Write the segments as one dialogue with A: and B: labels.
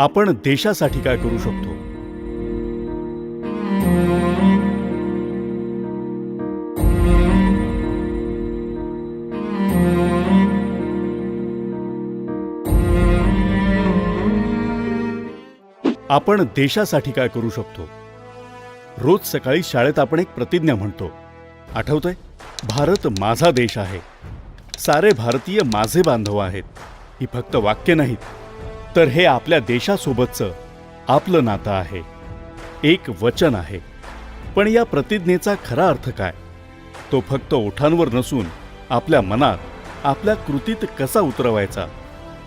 A: आपण देशासाठी काय करू शकतो? आपण देशासाठी काय करू शकतो? रोज सकाळी शाळेत आपण एक प्रतिज्ञा म्हणतो. आठवतंय? भारत माझा देश आहे. सारे भारतीय माझे बांधव आहेत. ही फक्त वाक्य नाहीत. तर हे आपल्या देशासोबतचं आपलं नातं आहे. एक वचन आहे. पण या प्रतिज्ञेचा खरा अर्थ काय? तो फक्त ओठांवर नसून आपल्या मनात आपल्या कृतीत कसा उतरवायचा?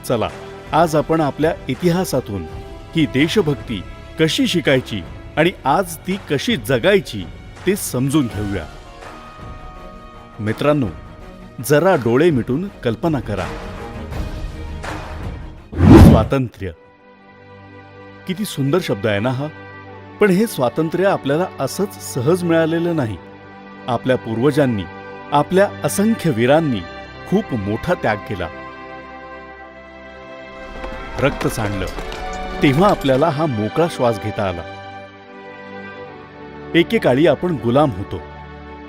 A: चला आज आपण आपल्या इतिहासातून ही देशभक्ती कशी शिकायची आणि आज ती कशी जगायची ते समजून घेऊया. मित्रांनो जरा डोळे मिटून कल्पना करा. स्वातंत्र्य. किती सुंदर शब्द आहे ना हा? पण हे स्वातंत्र्य आपल्याला असंच सहज मिळालेलं नाही. आपल्या पूर्वजांनी आपल्या असंख्य वीरांनी खूप मोठा त्याग केला. रक्त सांडलं. तेव्हा आपल्याला हा मोकळा श्वास घेता आला. एकेकाळी आपण गुलाम होतो.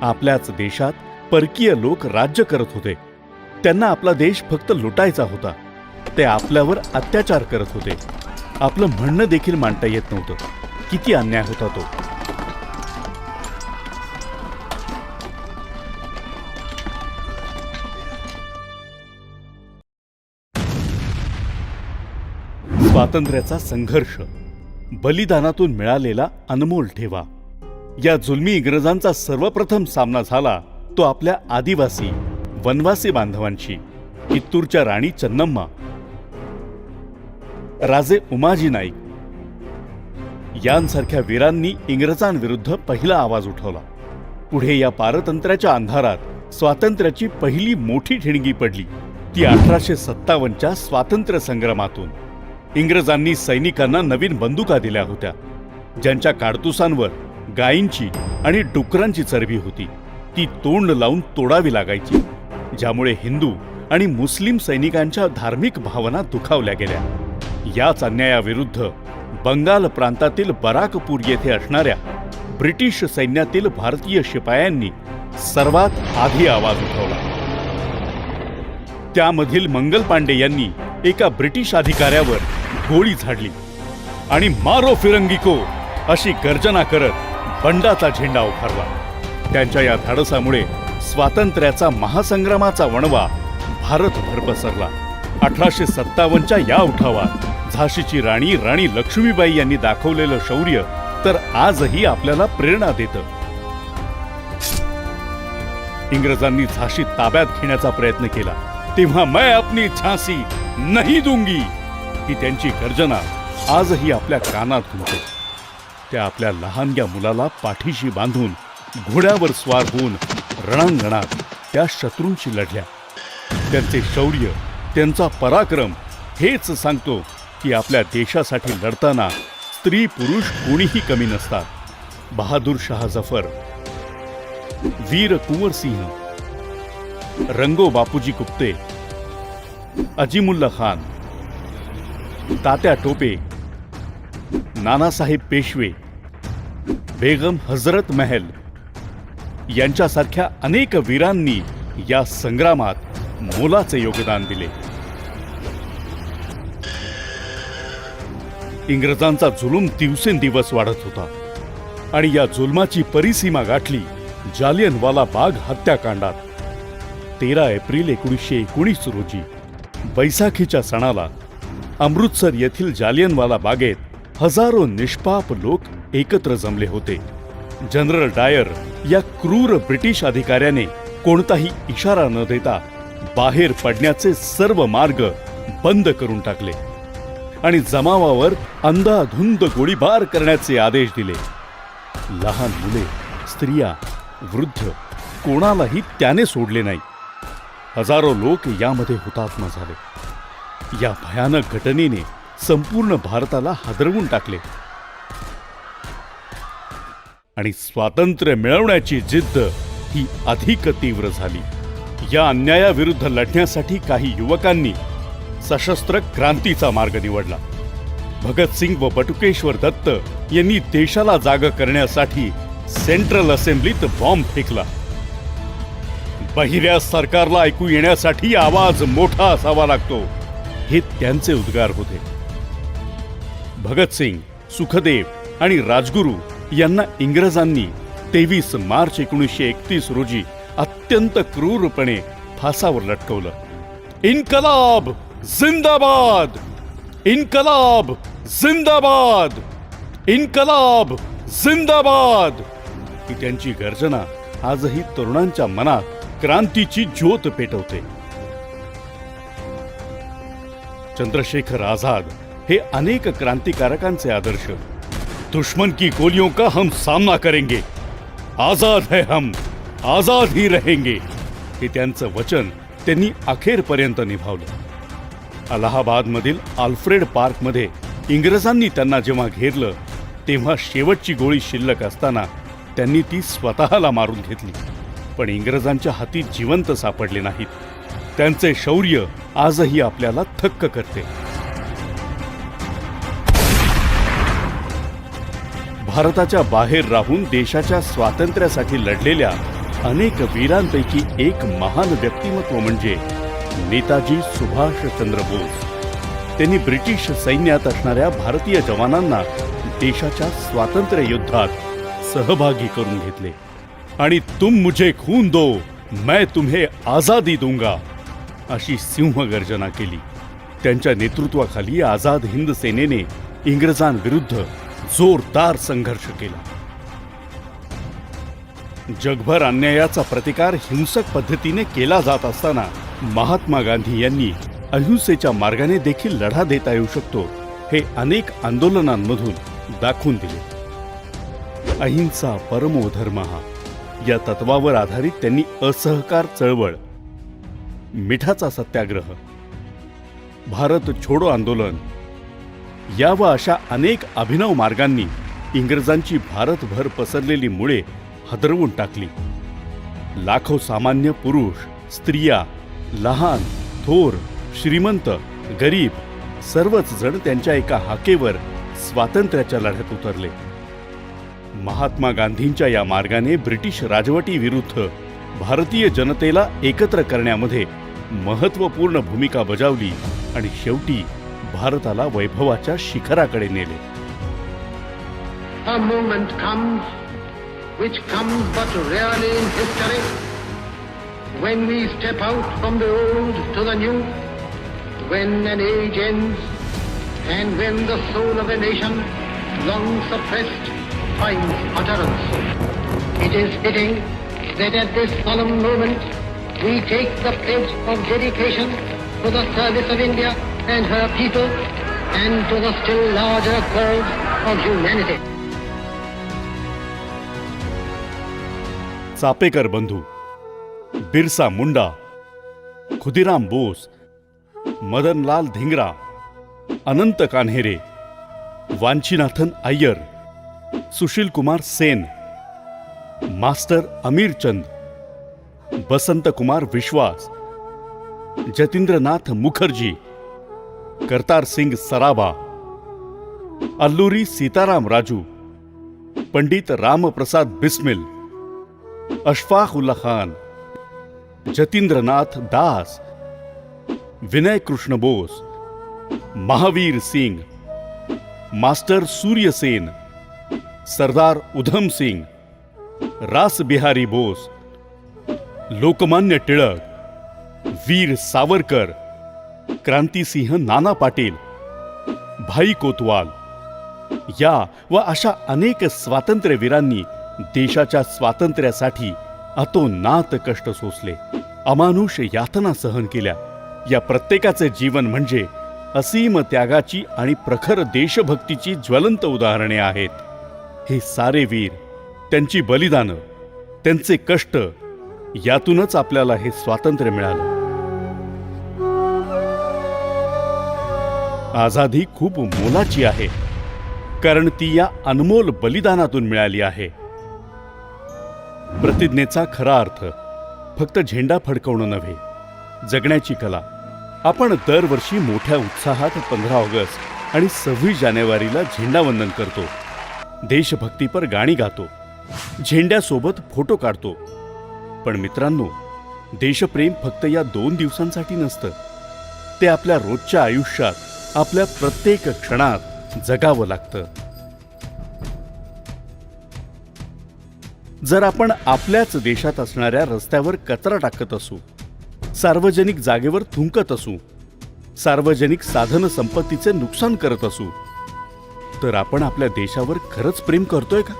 A: आपल्याच देशात परकीय लोक राज्य करत होते. त्यांना आपला देश फक्त लुटायचा होता. ते आपल्यावर अत्याचार करत होते. आपलं म्हणणं देखील मांडता येत नव्हतं. किती अन्याय होता तो. स्वातंत्र्याचा संघर्ष. बलिदानातून मिळालेला अनमोल ठेवा. या जुलमी इंग्रजांचा सर्वप्रथम सामना झाला तो आपल्या आदिवासी वनवासी बांधवांशी कित्तूरच्या राणी चन्नम्मा. राजे उमाजी नाईक. यांसारख्या वीरांनी इंग्रजांविरुद्ध पहिला आवाज उठवला. पुढे या पारतंत्र्याच्या अंधारात स्वातंत्र्याची पहिली मोठी ठिणगी पडली. ती अठराशे सत्तावन्नच्या स्वातंत्र्य संग्रामातून. इंग्रजांनी सैनिकांना नवीन बंदुका दिल्या होत्या. ज्यांच्या काडतुसांवर गायींची आणि डुकरांची चरबी होती. ती तोंड लावून तोडावी लागायची. ज्यामुळे हिंदू आणि मुस्लिम सैनिकांच्या धार्मिक भावना दुखावल्या गेल्या. याच अन्यायाविरुद्ध बंगाल प्रांतातील बराकपूर येथे असणाऱ्या ब्रिटिश सैन्यातील भारतीय शिपायांनी सर्वात आधी आवाज उठवला. त्यामधील मंगल पांडे यांनी एका ब्रिटिश अधिकाऱ्यावर गोळी झाडली आणि मारो फिरंगिको अशी गर्जना करत बंडाचा झेंडा उभारला. त्यांच्या या धाडसामुळे स्वातंत्र्याचा महासंग्रामाचा वणवा भारतभर पसरला. अठराशे सत्तावन्नच्या या उठावात. झाशीची राणी राणी लक्ष्मीबाई यांनी दाखवलेलं शौर्य तर आजही आपल्याला प्रेरणा देतं. इंग्रजांनी झाशी ताब्यात घेण्याचा प्रयत्न केला. तेव्हा मैं अपनी झांसी नाही दूंगी. ही त्यांची गर्जना आजही आपल्या कानात घुमते. त्या आपल्या लहानग्या मुलाला पाठीशी बांधून घोड्यावर स्वार होऊन रणांगणात त्या शत्रूंशी लढल्या. त्यांचे शौर्य त्यांचा पराक्रम हेच सांगतो की आपल्या देशासाठी लढताना स्त्री पुरुष कोणीही कमी नसतात. बहादूर शाह जफर वीर कुंवर सिंह रंगो बापूजी गुप्ते अजिमुल्ला खान तात्या टोपे नानासाहेब पेशवे बेगम हजरत महल यांच्यासारख्या अनेक वीरांनी या संग्रामात मोलाचे योगदान दिले. इंग्रजांचा जुलूम दिवसेंदिवस वाढत होता. आणि या जुलमाची परिसीमा गाठली जालियनवाला बाग हत्याकांडात. तेरा एप्रिल एकोणीसशे एकोणीस रोजी बैसाखीच्या सणाला अमृतसर येथील जालियनवाला बागेत हजारो निष्पाप लोक एकत्र जमले होते. जनरल डायर या क्रूर ब्रिटिश अधिकाऱ्याने कोणताही इशारा न देता बाहेर पडण्याचे सर्व मार्ग बंद करून टाकले. आणि जमावावर अंधाधुंद गोळीबार करण्याचे आदेश दिले. लहान मुले स्त्रिया वृद्ध कोणालाही त्याने सोडले नाही. हजारो लोक यामध्ये हुतात्मा झाले. या भयानक घटनेने संपूर्ण भारताला हादरवून टाकले. आणि स्वातंत्र्य मिळवण्याची जिद्द ही अधिक तीव्र झाली. या अन्यायाविरुद्ध लढण्यासाठी काही युवकांनी सशस्त्र क्रांतीचा मार्ग निवडला. भगतसिंग व बटुकेश्वर दत्त यांनी देशाला जाग करण्यासाठी सेंट्रल असेंब्लीत बॉम्ब फेकला. बहिऱ्या सरकारला ऐकू येण्यासाठी आवाज मोठा असावा लागतो हे त्यांचे उद्गार होते. भगतसिंग सुखदेव आणि राजगुरू यांना इंग्रजांनी तेवीस मार्च एकोणीसशे एकतीस रोजी अत्यंत क्रूरपणे फासावर लटकवलं. इन्कलाब! जिंदाबाद इन्कलाब जिंदाबाद इन्कलाब जिंदाबाद ही त्यांची गर्जना आजही तरुणांच्या मनात क्रांतीची ज्योत पेटवते. चंद्रशेखर आझाद हे अनेक क्रांतिकारकांचे आदर्श. दुश्मन की गोलियों का हम सामना करेंगे. आजाद है हम. आजाद ही रहेंगे. हे त्यांचं वचन त्यांनी अखेरपर्यंत निभावलं. अलाहाबादमधील आल्फ्रेड पार्कमध्ये इंग्रजांनी त्यांना जेव्हा घेरलं तेव्हा शेवटची गोळी शिल्लक असताना त्यांनी ती स्वतःला मारून घेतली. पण इंग्रजांच्या हाती जिवंत सापडले नाहीत. त्यांचे शौर्य आजही आपल्याला थक्क करते. भारताच्या बाहेर राहून देशाच्या स्वातंत्र्यासाठी लढलेल्या अनेक वीरांपैकी एक महान व्यक्तिमत्व म्हणजे नेताजी सुभाषचंद्र बोस. त्यांनी ब्रिटिश सैन्यात असणाऱ्या भारतीय जवानांना देशाच्या स्वातंत्र्य युद्धात सहभागी करून घेतले. आणि तुम मुझे खून दो मैं तुम्हे आझादी दूंगा अशी सिंहगर्जना केली. त्यांच्या नेतृत्वाखाली आझाद हिंद सेनेने इंग्रजांविरुद्ध जोरदार संघर्ष केला. जगभर अन्यायाचा प्रतिकार हिंसक पद्धतीने केला जात असताना महात्मा गांधी यांनी अहिंसेच्या मार्गाने देखील लढा देता येऊ शकतो हे अनेक आंदोलनांमधून दाखवून दिले. अहिंसा परमो धर्म या तत्वावर आधारित त्यांनी असहकार चळवळ मिठाचा सत्याग्रह भारत छोडो आंदोलन या व अशा अनेक अभिनव मार्गांनी इंग्रजांची भारतभर पसरलेली मुळे हदरवून टाकली. लाखो सामान्य पुरुष स्त्रिया लहान थोर श्रीमंत गरीब सर्वच जण त्यांच्या एका हाकेवर स्वातंत्र्याच्या लढ्यात उतरले. महात्मा गांधींच्या या मार्गाने ब्रिटिश राजवटीविरुद्ध भारतीय जनतेला एकत्र करण्यामध्ये महत्त्वपूर्ण भूमिका बजावली आणि शेवटी भारताला वैभवाच्या शिखराकडे नेले.
B: A moment comes, which comes but rarely in history, when we step out from the old to the new, when an age ends, and when the soul of a nation, long suppressed, finds utterance. It is fitting that at this solemn moment we take the pledge of dedication to the service of India and her people and to the still larger cause of humanity.
A: Chapekar बंधू Birsa Munda, Khudiram Bose, Madanlal Dhingra, Anant Kanhere, Vanchinathan Iyer, Sushil Kumar Sen, master Amirchand Basant Kumar Biswas, Jatindranath Mukherjee, Kartar Singh Sarabha, Alluri Sitaram Raju, Pandit Ramprasad Bismil, Ashfaq Ulla Khan Jatindranath Das Vinay Krishna Bose Mahavir Singh master Suryasen Sardar Udham Singh Rasbihari Bose Lokmanya Tilak Veer Savarkar Krantisinh Nana Patil Bhai Kotwal या व अशा अनेक स्वातंत्र्यवीरांनी देशाच्या स्वातंत्र्यासाठी अतोनात कष्ट सोसले. अमानुष यातना सहन केल्या. या प्रत्येकाचे जीवन म्हणजे असीम त्यागाची आणि प्रखर देशभक्तीची ज्वलंत उदाहरणे आहेत. हे सारे वीर त्यांची बलिदानं त्यांचे कष्ट यातूनच आपल्याला हे स्वातंत्र्य मिळालं. आझादी खूप मोलाची आहे कारण ती या अनमोल बलिदानातून मिळाली आहे. प्रतिज्ञेचा खरा अर्थ फक्त झेंडा फडकवणं नव्हे जगण्याची कला. आपण दरवर्षी मोठ्या उत्साहात पंधरा ऑगस्ट आणि सव्वीस जानेवारीला झेंडावंदन करतो. देशभक्तीपर गाणी गातो. झेंड्यासोबत फोटो काढतो. पण मित्रांनो देशप्रेम फक्त या दोन दिवसांसाठी नसतं. ते आपल्या रोजच्या आयुष्यात आपल्या प्रत्येक क्षणात जगावं लागतं. जर आपण आपल्याच देशात असणाऱ्या रस्त्यावर कचरा टाकत असू सार्वजनिक जागेवर थुंकत असू सार्वजनिक साधन संपत्तीचे नुकसान करत असू तर आपण आपल्या देशावर खरंच प्रेम करतोय का?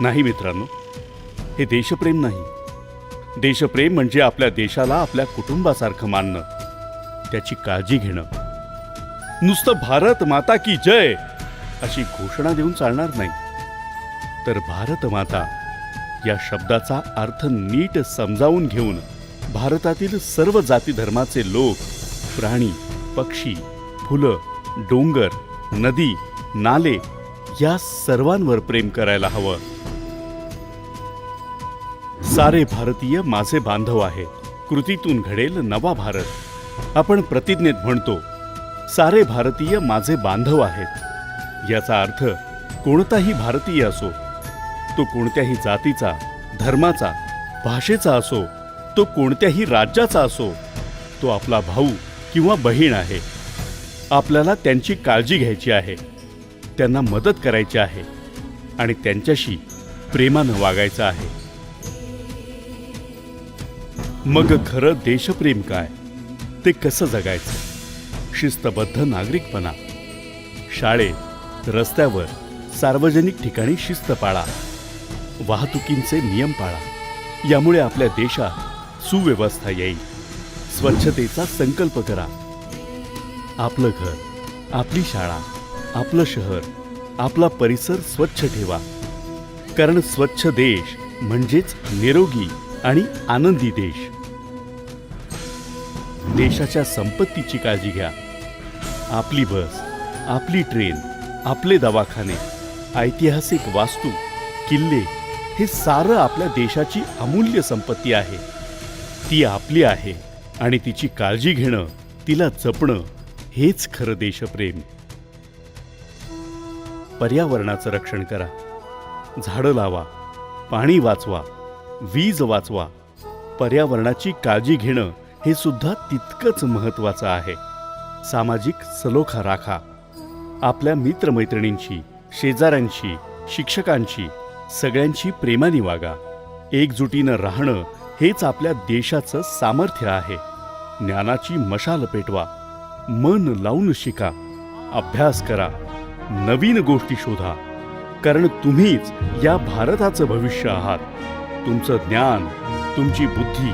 A: नाही मित्रांनो हे देशप्रेम नाही. देशप्रेम म्हणजे आपल्या देशाला आपल्या कुटुंबासारखं मानणं. त्याची काळजी घेणं. नुसतं भारत माता की जय! अशी घोषणा देऊन चालणार नाही. तर भारत माता या शब्दाचा अर्थ नीट समजावून घेऊन भारतातील सर्व जाती धर्माचे लोक प्राणी पक्षी फुलं डोंगर नदी नाले या सर्वांवर प्रेम करायला हवं. सारे भारतीय माझे बांधव आहेत कृतीतून घडेल नवा भारत. आपण प्रतिज्ञेत म्हणतो सारे भारतीय माझे बांधव आहेत. याचा अर्थ कोणताही भारतीय असो तो कोणत्याही जातीचा धर्माचा भाषेचा असो तो कोणत्याही राज्याचा असो तो आपला भाऊ किंवा बहीण आहे. आपल्याला त्यांची काळजी घ्यायची आहे त्यांना मदत करायची आहे आणि त्यांच्याशी प्रेमानं वागायचं आहे. मग खरं देशप्रेम काय? ते कसं जगायचं? शिस्तबद्ध नागरिकपणा. शाळेत रस्त्यावर सार्वजनिक ठिकाणी शिस्त पाळा. वाहतुकींचे नियम पाळा. यामुळे आपल्या देशात सुव्यवस्था येईल. स्वच्छतेचा संकल्प करा. आपलं घर आपली शाळा आपलं शहर आपला परिसर स्वच्छ ठेवा. कारण स्वच्छ देश म्हणजेच निरोगी आणि आनंदी देश. देशाच्या संपत्तीची काळजी घ्या. आपली बस आपली ट्रेन आपले दवाखाने ऐतिहासिक वास्तू किल्ले हे सारं आपल्या देशाची अमूल्य संपत्ती आहे. ती आपली आहे आणि तिची काळजी घेणं तिला जपणं हेच खरं देशप्रेम. पर्यावरणाचं रक्षण करा. झाडं लावा पाणी वाचवा वीज वाचवा. पर्यावरणाची काळजी घेणं हे सुद्धा तितकंच महत्वाचं आहे. सामाजिक सलोखा राखा. आपल्या मित्रमैत्रिणींशी शेजाऱ्यांशी शिक्षकांशी सगळ्यांशी प्रेमाने वागा. एकजुटीनं राहणं हेच आपल्या देशाचं सामर्थ्य आहे. ज्ञानाची मशाल पेटवा. मन लावून शिका. अभ्यास करा. नवीन गोष्टी शोधा. कारण तुम्हीच या भारताचं भविष्य आहात. तुमचं ज्ञान तुमची बुद्धी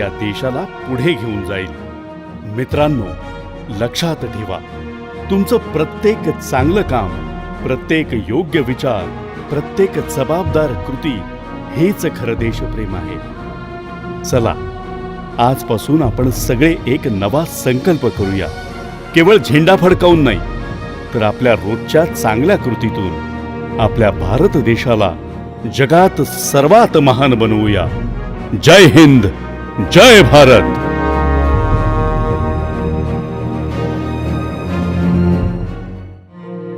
A: या देशाला पुढे घेऊन जाईल. मित्रांनो लक्षात ठेवा. तुमचं प्रत्येक चांगलं काम प्रत्येक योग्य विचार प्रत्येक जबाबदार कृती हेच खरं देशप्रेम आहे. चला आजपासून आपण सगळे एक नवा संकल्प करूया. केवळ झेंडा फडकावून नाही तर आपल्या रोजच्या चांगल्या कृतीतून आपल्या भारत देशाला जगात सर्वात महान बनवूया. जय हिंद जय भारत!